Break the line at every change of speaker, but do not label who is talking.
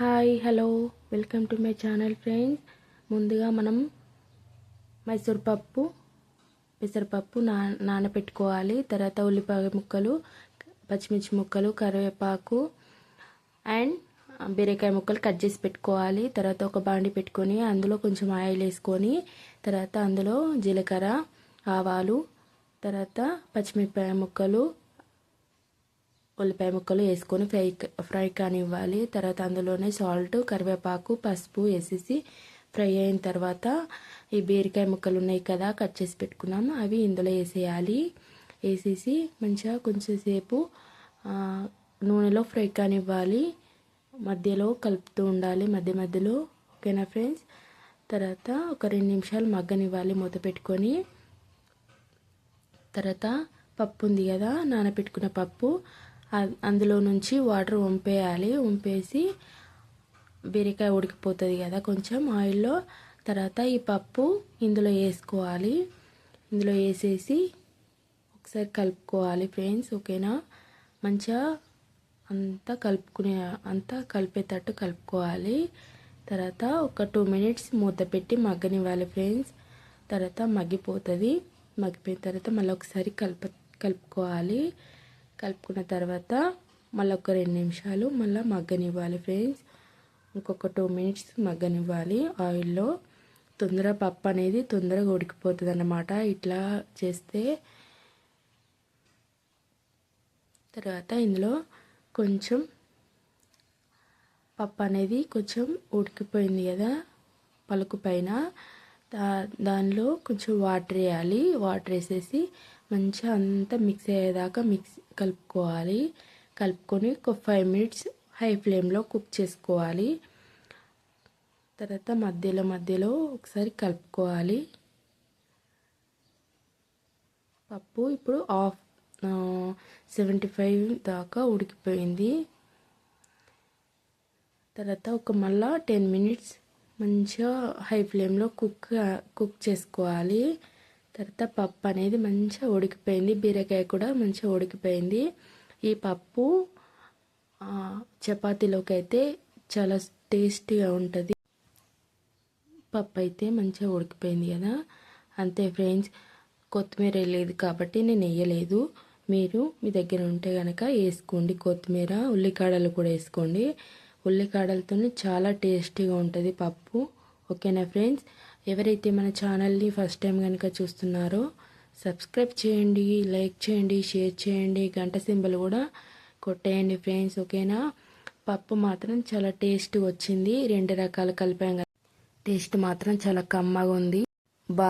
Hi hello. Welcome to my channel friends. ముందుగా మనం మైసూర్ పప్పు పెసరపప్పు నా నానబెట్టుకోవాలి తర్వాత ఉల్లిపాయ ముక్కలు పచ్చిమిర్చి ముక్కలు కరివేపాకు అండ్ బీరకాయ ముక్కలు కట్ చేసి పెట్టుకోవాలి. తర్వాత ఒక బాండి పెట్టుకొని అందులో కొంచెం ఆయిల్ వేసుకొని తర్వాత అందులో జీలకర్ర ఆవాలు తర్వాత పచ్చిమిరపకాయ ముక్కలు ఉల్లిపాయ ముక్కలు వేసుకొని ఫ్రై ఫ్రై కానివ్వాలి. తర్వాత అందులోనే సాల్ట్ కరివేపాకు పసుపు వేసేసి ఫ్రై అయిన తర్వాత ఈ బీరకాయ ముక్కలు ఉన్నాయి కదా కట్ చేసి పెట్టుకున్నాం అవి ఇందులో వేసేయాలి. వేసేసి మంచిగా కొంచెం సేపు నూనెలో ఫ్రై కానివ్వాలి. మధ్యలో కలుపుతూ ఉండాలి మధ్య మధ్యలో. ఓకేనా ఫ్రెండ్స్? తర్వాత ఒక రెండు నిమిషాలు మగ్గనివ్వాలి మూత పెట్టుకొని. తర్వాత పప్పు ఉంది కదా నానబెట్టుకున్న పప్పు. అందులో నుంచి వాటర్ వంపేయాలి. వంపేసి బీరకాయ ఉడికిపోతుంది కదా కొంచెం ఆయిల్లో. తర్వాత ఈ పప్పు ఇందులో వేసుకోవాలి. ఇందులో వేసేసి ఒకసారి కలుపుకోవాలి ఫ్రెండ్స్ ఓకేనా? మంచిగా అంతా కలుపుకునే అంతా కలిపేటట్టు కలుపుకోవాలి. తర్వాత ఒక టూ మినిట్స్ మూత పెట్టి మగ్గనివ్వాలి ఫ్రెండ్స్. తర్వాత మగ్గిపోతుంది. మగ్గిపోయిన తర్వాత మళ్ళీ ఒకసారి కలుపు కలుపుకోవాలి. కలుపుకున్న తర్వాత మళ్ళీ ఒక రెండు నిమిషాలు మళ్ళీ మగ్గనివ్వాలి ఫ్రెండ్స్. ఇంకొక టూ మినిట్స్ మగ్గనివ్వాలి. ఆయిల్లో తొందర పప్పు అనేది తొందరగా ఉడికిపోతుంది అన్నమాట ఇట్లా చేస్తే తర్వాత ఇందులో కొంచెం పప్పు అనేది కొంచెం ఉడికిపోయింది కదా పలుకు పైన. దా దానిలో కొంచెం వాటర్ వేయాలి. వాటర్ వేసేసి మంచిగా అంతా మిక్స్ అయ్యేదాకా మిక్స్ కలుపుకోవాలి. కలుపుకొని ఒక ఫైవ్ మినిట్స్ హై ఫ్లేమ్లో కుక్ చేసుకోవాలి. తర్వాత మధ్యలో మధ్యలో ఒకసారి కలుపుకోవాలి. పప్పు ఇప్పుడు ఆఫ్ సెవెంటీ ఫైవ్ దాకా ఉడికిపోయింది. తర్వాత ఒక మళ్ళా టెన్ మినిట్స్ మంచిగా హై ఫ్లేమ్లో కుక్ కుక్ చేసుకోవాలి. తర్వాత పప్పు అనేది మంచిగా ఉడికిపోయింది. బీరకాయ కూడా మంచిగా ఉడికిపోయింది. ఈ పప్పు చపాతీలోకి అయితే చాలా టేస్టీగా ఉంటుంది. పప్పు అయితే మంచిగా ఉడికిపోయింది కదా. అంతే ఫ్రెండ్స్ కొత్తిమీర వేయలేదు కాబట్టి నేను వేయలేదు. మీరు మీ దగ్గర ఉంటే కనుక వేసుకోండి. కొత్తిమీర ఉల్లికాడలు కూడా వేసుకోండి. ఉల్లికాడలతో చాలా టేస్టీగా ఉంటుంది పప్పు. ఓకేనా ఫ్రెండ్స్? ఎవరైతే మన ఛానల్ని ఫస్ట్ టైం కనుక చూస్తున్నారో సబ్స్క్రైబ్ చేయండి లైక్ చేయండి షేర్ చేయండి గంట సింబల్ కూడా కొట్టేయండి ఫ్రెండ్స్ ఓకేనా? పప్పు మాత్రం చాలా టేస్ట్ వచ్చింది. రెండు రకాలు కలిపాం టేస్ట్ మాత్రం చాలా కమ్మగా ఉంది. బాయ్.